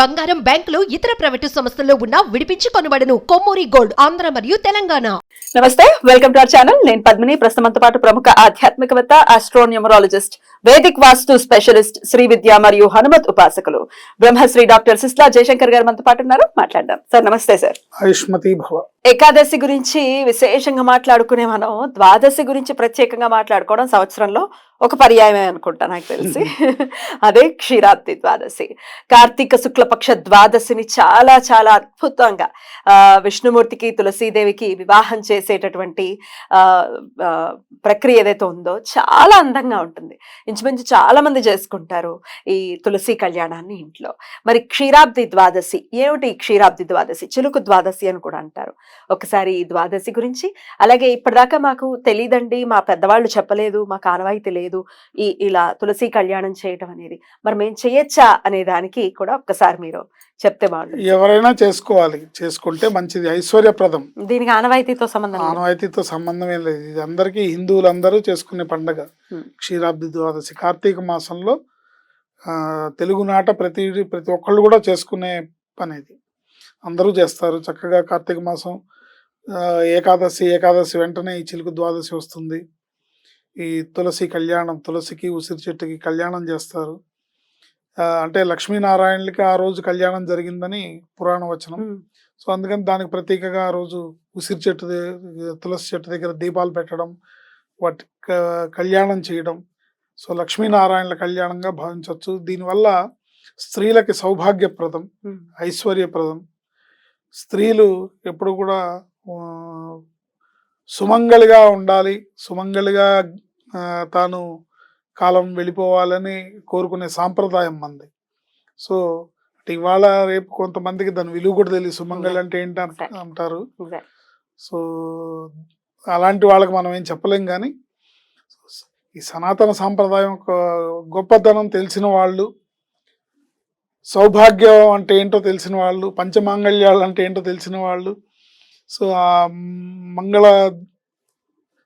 బంగారం బ్యాంకులు ఇతర ప్రైవేటు సంస్థల్లో ఉన్న విడిపించి కొనబడను. కొమ్మూరి గోల్డ్ ఆంధ్ర మరియు తెలంగాణ. నమస్తే వెల్కమ్ టు అవర్ ఛానల్. నేను పద్మిని ప్రస్తుతంతో పాటు ప్రముఖ ఆధ్యాత్మికవేత్త astronumerologist Vedic vastu specialist Shri Vidya మరియు హనుమత్ ఉపాసకులు. బ్రహ్మశ్రీ డాక్టర్ సిస్లా జయశంకర్ గారు మనతో పాటు ఉన్నారు. మాట్లాడదాం. సార్ నమస్తే సార్. ఆయుష్మతి భవ. ఏకాదశి గురించి విశేషంగా మాట్లాడుకునే మనం ద్వాదశి గురించి ప్రత్యేకంగా మాట్లాడుకోవడం సంవత్సరంలో ఒక పర్యాయమే అనుకుంటా నాకు తెలిసి. అదే క్షీరాబ్ది ద్వాదశి. కార్తీక శుక్లపక్ష ద్వాదశిని చాలా చాలా అద్భుతంగా విష్ణుమూర్తికి తులసీదేవికి వివాహం చేసేటటువంటి ప్రక్రియ ఏదైతే ఉందో చాలా అందంగా ఉంటుంది. ఇంచుమించు చాలా మంది చేసుకుంటారు ఈ తులసి కళ్యాణాన్ని ఇంట్లో. మరి క్షీరాబ్ది ద్వాదశి ఏమిటి క్షీరాబ్ది ద్వాదశి? చిలుకు ద్వాదశి అని కూడా అంటారు. ఒకసారి ఈ ద్వాదశి గురించి అలాగే ఇప్పటిదాకా మాకు తెలియదండి మా పెద్దవాళ్ళు చెప్పలేదు మాకు ఆనవాయితీ లేదు. ఈ ఇలా తులసి కళ్యాణం చేయటం అనేది. మరి మేము చేయొచ్చా అనే దానికి కూడా ఒక్కసారి మీరు చెప్తే బాగుంటుంది. ఎవరైనా చేసుకోవాలి. చేసుకుంటే మంచిది. ఐశ్వర్యప్రదం. దీనికి ఆనవాయితీతో సంబంధం లేదు. ఆనవాయితీతో సంబంధం ఏం లేదు. ఇది అందరికీ హిందువులందరూ చేసుకునే పండగ. క్షీరాబ్ది ద్వాదశి కార్తీక మాసంలో తెలుగునాట ప్రతి ప్రతి ఒక్కళ్ళు కూడా చేసుకునే పని ఇది అందరూ చేస్తారు. చక్కగా కార్తీక మాసం ఏకాదశి ఏకాదశి వెంటనే ఈ చిలుకు ద్వాదశి వస్తుంది. ఈ తులసి కళ్యాణం తులసికి ఉసిరి చెట్టుకి కళ్యాణం చేస్తారు. అంటే లక్ష్మీనారాయణులకి ఆ రోజు కళ్యాణం జరిగిందని పురాణ వచనం. సో అందుకని దానికి ప్రతీకగా ఆ రోజు ఉసిరి చెట్టు తులసి చెట్టు దగ్గర దీపాలు పెట్టడం వాటి కళ్యాణం చేయడం. సో లక్ష్మీనారాయణల కళ్యాణంగా భావించవచ్చు. దీనివల్ల స్త్రీలకి సౌభాగ్యప్రదం ఐశ్వర్యప్రదం. స్త్రీలు ఎప్పుడు కూడా సుమంగళిగా ఉండాలి. సుమంగళిగా తాను కాలం వెళ్ళిపోవాలని కోరుకునే సాంప్రదాయం మంది. సో అంటే ఇవాళ రేపు కొంతమందికి దాని విలువ కూడా తెలియదు. సుమంగళి అంటే ఏంటి అంట- Exactly. అంటారు. సో అలాంటి వాళ్ళకి మనం ఏం చెప్పలేం కానీ ఈ సనాతన సాంప్రదాయం ఒక గొప్పతనం తెలిసిన వాళ్ళు సౌభాగ్యం అంటే ఏంటో తెలిసిన వాళ్ళు పంచమాంగళ్యాలు అంటే ఏంటో తెలిసిన వాళ్ళు సో ఆ మంగళ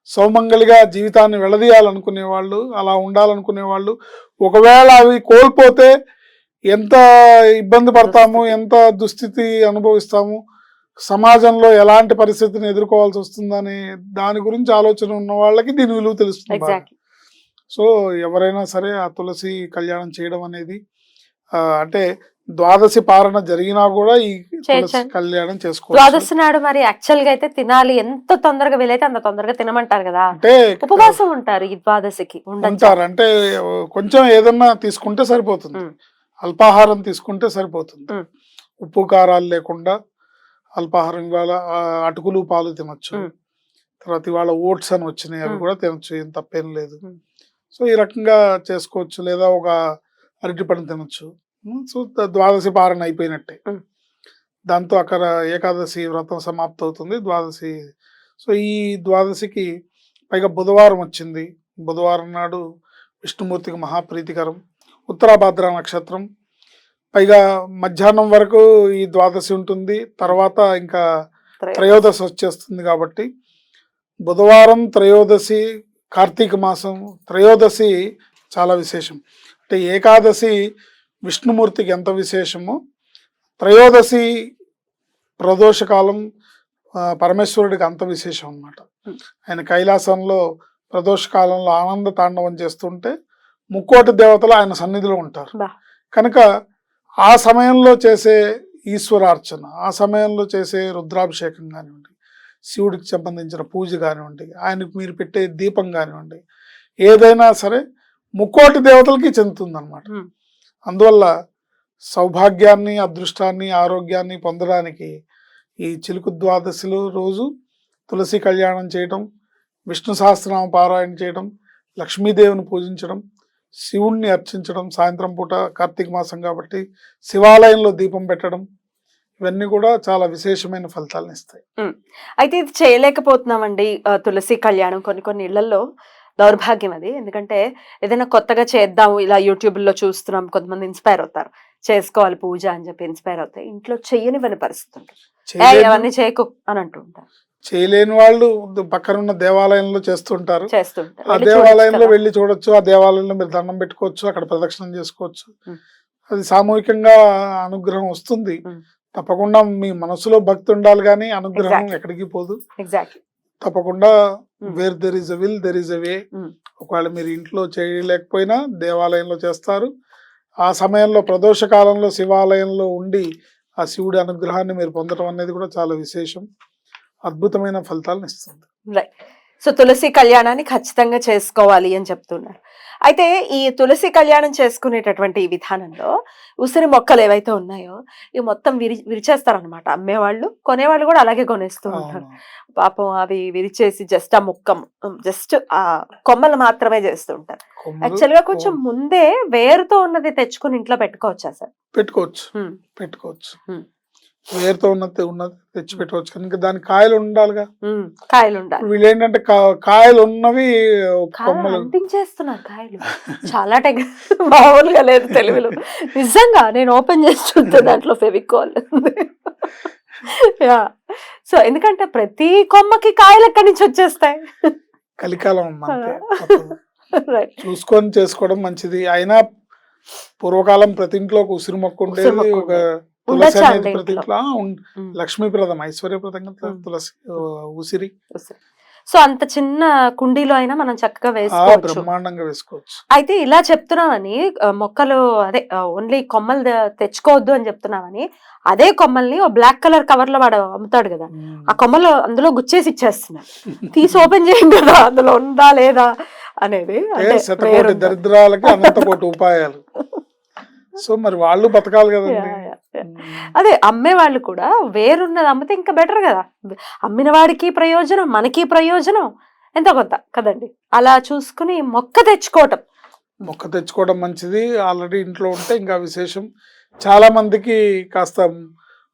సౌమంగళిగా జీవితాన్ని వెళదీయాలనుకునే వాళ్ళు అలా ఉండాలనుకునే వాళ్ళు ఒకవేళ అవి కోల్పోతే ఎంత ఇబ్బంది పడతాము ఎంత దుస్థితి అనుభవిస్తాము సమాజంలో ఎలాంటి పరిస్థితిని ఎదుర్కోవాల్సి వస్తుందనే దాని గురించి ఆలోచన ఉన్న వాళ్ళకి దీని విలువ తెలుస్తుంది. సో ఎవరైనా సరే ఆ తులసి కళ్యాణం చేయడం అనేది అంటే ద్వాదశి పారణ జరిగినా కూడా ఈ. కళ్యాణం చేసుకోవచ్చు ద్వాదశి నాడు మరి యాక్చువల్గా అయితే తినాలి ఎంత తొందరగా వీలైతే అంత తొందరగా తినమంటారు కదా అంటే ఉపవాసం ఉంటారు ఈ ద్వాదశికి? ఉంటారు అంటే కొంచెం ఏదన్నా తీసుకుంటే సరిపోతుంది. అల్పాహారం తీసుకుంటే సరిపోతుంది. ఉప్పు కారాలు లేకుండా అల్పాహారం ఇవాళ అటుకులు పాలు తినొచ్చు. తర్వాత ఇవాళ ఓట్స్ అని వచ్చినాయి అవి. కూడా తినొచ్చు ఏం తప్పేం లేదు. సో ఈ రకంగా చేసుకోవచ్చు లేదా ఒక అరటి పండు తినొచ్చు సో ద్వాదశి పారణ అయిపోయినట్టే. దాంతో అక్కడ ఏకాదశి వ్రతం సమాప్తి అవుతుంది ద్వాదశి. సో ఈ ద్వాదశికి పైగా బుధవారం వచ్చింది. బుధవారం నాడు విష్ణుమూర్తికి మహాప్రీతికరం. ఉత్తరాభాద్ర నక్షత్రం. పైగా మధ్యాహ్నం వరకు ఈ ద్వాదశి ఉంటుంది. తర్వాత ఇంకా త్రయోదశి వచ్చేస్తుంది కాబట్టి బుధవారం త్రయోదశి కార్తీక మాసం. త్రయోదశి చాలా విశేషం. అంటే ఏకాదశి విష్ణుమూర్తికి ఎంత విశేషమో త్రయోదశి ప్రదోషకాలం పరమేశ్వరుడికి అంత విశేషం అన్నమాట Hmm. ఆయన కైలాసంలో ప్రదోష కాలంలో ఆనంద తాండవం చేస్తుంటే ముక్కోటి దేవతలు ఆయన సన్నిధిలో ఉంటారు. కనుక ఆ సమయంలో చేసే ఈశ్వరార్చన ఆ సమయంలో చేసే రుద్రాభిషేకం కానివ్వండి శివుడికి సంబంధించిన పూజ కానివ్వండి ఆయనకు మీరు పెట్టే దీపం కానివ్వండి ఏదైనా సరే ముక్కోటి దేవతలకి చెందుతుంది Hmm. అందువల్ల సౌభాగ్యాన్ని అదృష్టాన్ని ఆరోగ్యాన్ని పొందడానికి ఈ చిలుకు ద్వాదశిలో రోజు తులసి కళ్యాణం చేయటం విష్ణు సహస్రనామ పారాయణ చేయడం లక్ష్మీదేవిని పూజించడం శివుణ్ణి అర్చించడం సాయంత్రం పూట కార్తీక మాసం కాబట్టి శివాలయంలో దీపం పెట్టడం ఇవన్నీ కూడా చాలా విశేషమైన ఫలితాలను ఇస్తాయి. అయితే ఇది చేయలేకపోతున్నామండి తులసి కళ్యాణం కొన్ని కొన్ని ఇళ్ళలో దౌర్భాగ్యం అది. ఎందుకంటే ఏదైనా కొత్తగా చేద్దాము ఇలా యూట్యూబ్లో చూస్తున్నాం కొంతమంది ఇన్స్పైర్ అవుతారు. చేసుకోవాలి పూజ అని చెప్పి ఇన్స్పైర్ అవుతాయి ఇంట్లో చెయ్యనివని పరిస్థితి ఉంటుంది "ఏ, చేయలేని. అవన్నీ చేయకు అని అంటూ ఉంటారు. చేయలేని వాళ్ళు పక్కనున్న దేవాలయంలో చేస్తుంటారు. ఆ దేవాలయంలో. వెళ్ళి చూడొచ్చు ఆ దేవాలయంలో మీరు దండం పెట్టుకోవచ్చు అక్కడ ప్రదక్షిణం చేసుకోవచ్చు. అది సామూహికంగా అనుగ్రహం వస్తుంది. తప్పకుండా మీ మనసులో భక్తి ఉండాలి కానీ అనుగ్రహం. ఎక్కడికి పోదు. ఎగ్జాక్ట్లీ తప్పకుండా. Where there is a will there is a way. ఒకవేళ మీరు ఇంట్లో చేయలేకపోయినా దేవాలయంలో చేస్తారు. ఆ సమయంలో ప్రదోష కాలంలో శివాలయంలో ఉండి ఆ శివుడి అనుగ్రహాన్ని మీరు పొందడం అనేది కూడా చాలా విశేషం. అద్భుతమైన ఫలితాలను ఇస్తుంది. రైట్ సో తులసి కళ్యాణాన్ని ఖచ్చితంగా చేసుకోవాలి అని చెప్తున్నారు. అయితే ఈ తులసి కళ్యాణం చేసుకునేటటువంటి ఈ విధానంలో ఉసిరి మొక్కలు ఏవైతే ఉన్నాయో ఇవి మొత్తం విరి విరిచేస్తారనమాట అమ్మేవాళ్ళు కొనేవాళ్ళు కూడా అలాగే కొనేస్తూ ఉంటారు. పాపం అవి విరిచేసి జస్ట్ ఆ ముక్క జస్ట్ ఆ కొమ్మలు మాత్రమే చేస్తూ ఉంటారు యాక్చువల్గా కొంచెం ముందే వేరుతో ఉన్నది తెచ్చుకుని ఇంట్లో పెట్టుకోవచ్చా సార్ పెట్టుకోవచ్చు. పెట్టుకోవచ్చు. వేరుతో ఉన్నది ఉన్నది తెచ్చి పెట్టుకోవచ్చు కనుక దాని కాయలు ఉండాలిగా. కాయలు ఉండాలి వీళ్ళు ఏంటంటే కాయలు ఉన్నవి అంటించేస్తున్నారు కాయలు. చాలా టెక్ మామూలుగా లేదు తెలుగులో. నిజంగా నేను ఓపెన్ చేసి చూస్తే దాంట్లో ఫెవికాల్ యా. సో ఎందుకంటే ప్రతి కొమ్మకి కాయలు ఎక్కడి నుంచి వచ్చేస్తాయి? కలికాలం చూసుకొని చేసుకోవడం మంచిది. అయినా పూర్వకాలం ప్రతి ఇంట్లో ఒక ఉసిరి మొక్క ఉండేది ఒక. తులసి అనేది ప్రతి ఇంట్లో? లక్ష్మీప్రదం ఐశ్వర్యప్రదం కదా. తులసి ఉసిరి సో అంత చిన్న కుండీలో అయినా మనం చక్కగా వేసుకోవచ్చు బ్రహ్మాండంగా వేసుకోవచ్చు అయితే ఇలా చెప్తున్నామని మొక్కలు అదే ఓన్లీ కొమ్మలు తెచ్చుకోవద్దు అని చెప్తున్నామని అదే కొమ్మల్ని ఓ బ్లాక్ కలర్ కవర్లో వాడు అమ్ముతాడు కదా. ఆ కొమ్మలు అందులో గుచ్చేసి ఇచ్చేస్తున్నారు తీసి ఓపెన్ చేయండి కదా అందులో ఉందా లేదా అనేది? దరిద్రాలకి అనంత ఉపాయాలు సో మరి వాళ్ళు బతకాలి కదండి. ఉం. అదే అమ్మే వాళ్ళు కూడా వేరున్నది అమ్మితే ఇంకా బెటర్ కదా. అమ్మిన వాడికి ప్రయోజనం మనకి ప్రయోజనం ఎంతో కొంత కదండి. అలా చూసుకుని మొక్క తెచ్చుకోవటం. మొక్క తెచ్చుకోవడం మంచిది. ఆల్రెడీ ఇంట్లో ఉంటే ఇంకా విశేషం. చాలా మందికి కాస్త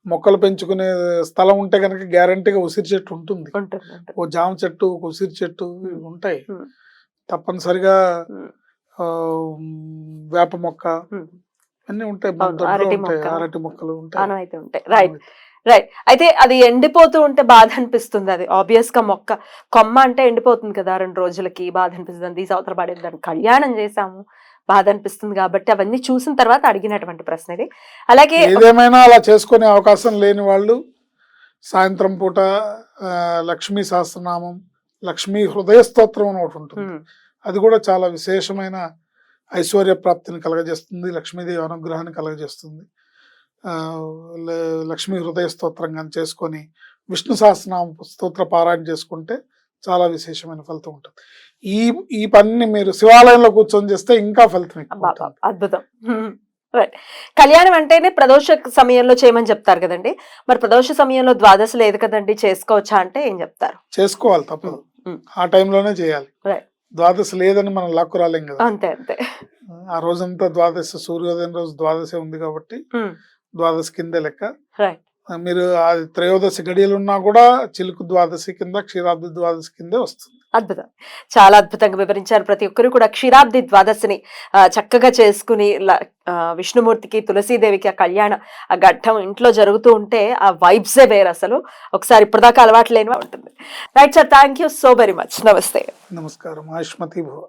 మొక్కలు పెంచుకునే స్థలం ఉంటే కనుక గ్యారంటీగా ఉసిరి చెట్టు ఉంటుంది. ఓ జామ చెట్టు ఒక ఉసిరి చెట్టు ఇవి ఉంటాయి. తప్పనిసరిగా వేప మొక్క. అన్ని ఉంటాయి. అరటి ఉంటాయి మొక్క. అరటి మొక్కలు అయితే ఉంటాయి. రైట్ రైట్ అయితే అది ఎండిపోతూ ఉంటే బాధ అనిపిస్తుంది అది. ఆబ్వియస్గా మొక్క కొమ్మ అంటే ఎండిపోతుంది కదా రెండు రోజులకి బాధ అనిపిస్తుంది. తీసి అవతల పడేది. దాన్ని కళ్యాణం చేసాము బాధ అనిపిస్తుంది కాబట్టి అవన్నీ చూసిన తర్వాత అడిగినటువంటి ప్రశ్న ఇది. అలాగే ఏదేమైనా అలా చేసుకునే అవకాశం లేని వాళ్ళు సాయంత్రం పూట లక్ష్మీ సహస్రనామం లక్ష్మీ హృదయ స్తోత్రం అని ఒకటి ఉంటుంది. అది కూడా చాలా విశేషమైన ఐశ్వర్య ప్రాప్తిని కలగజేస్తుంది లక్ష్మీదేవి అనుగ్రహాన్ని కలగజేస్తుంది. లక్ష్మీ హృదయ స్తోత్రం కానీ చేసుకొని విష్ణు సహస్రనామ స్తోత్ర పారాయణ చేసుకుంటే చాలా విశేషమైన ఫలితం ఉంటుంది. ఈ ఈ పనిని మీరు శివాలయంలో కూర్చొని చేస్తే ఇంకా ఫలితం ఎక్కువ. అద్భుతం. రైట్ కళ్యాణం అంటేనే ప్రదోష సమయంలో చేయమని చెప్తారు కదండి. మరి ప్రదోష సమయంలో ద్వాదశ లేదు కదండి చేసుకోవచ్చా అంటే ఏం చెప్తారు? చేసుకోవాలి తప్పదు. ఆ టైంలోనే చేయాలి. Right. ద్వాదశి లేదని మనం లాక్కు రాలేం కదా. అంతే అంతే. ఆ రోజంతా ద్వాదశి సూర్యోదయం రోజు ద్వాదశి ఉంది కాబట్టి ద్వాదశి కిందే లెక్క. ఆ, మీరు అది త్రయోదశి గడియలు ఉన్నా కూడా చిలుకు ద్వాదశి కింద క్షీరాబ్ది ద్వాదశి కిందే వస్తుంది. అద్భుతం. చాలా అద్భుతంగా వివరించారు ప్రతి ఒక్కరు కూడా. క్షీరాబ్ది ద్వాదశిని చక్కగా చేసుకుని విష్ణుమూర్తికి తులసీదేవికి ఆ కళ్యాణ ఆ ఘట్టం ఇంట్లో జరుగుతూ ఉంటే ఆ వైబ్సే వేరు అసలు. ఒకసారి ఇప్పటిదాకా అలవాటు లేనివా ఉంటుంది. Right sir thank you so very much నమస్తే. నమస్కారం. ఆయుష్మతి భవ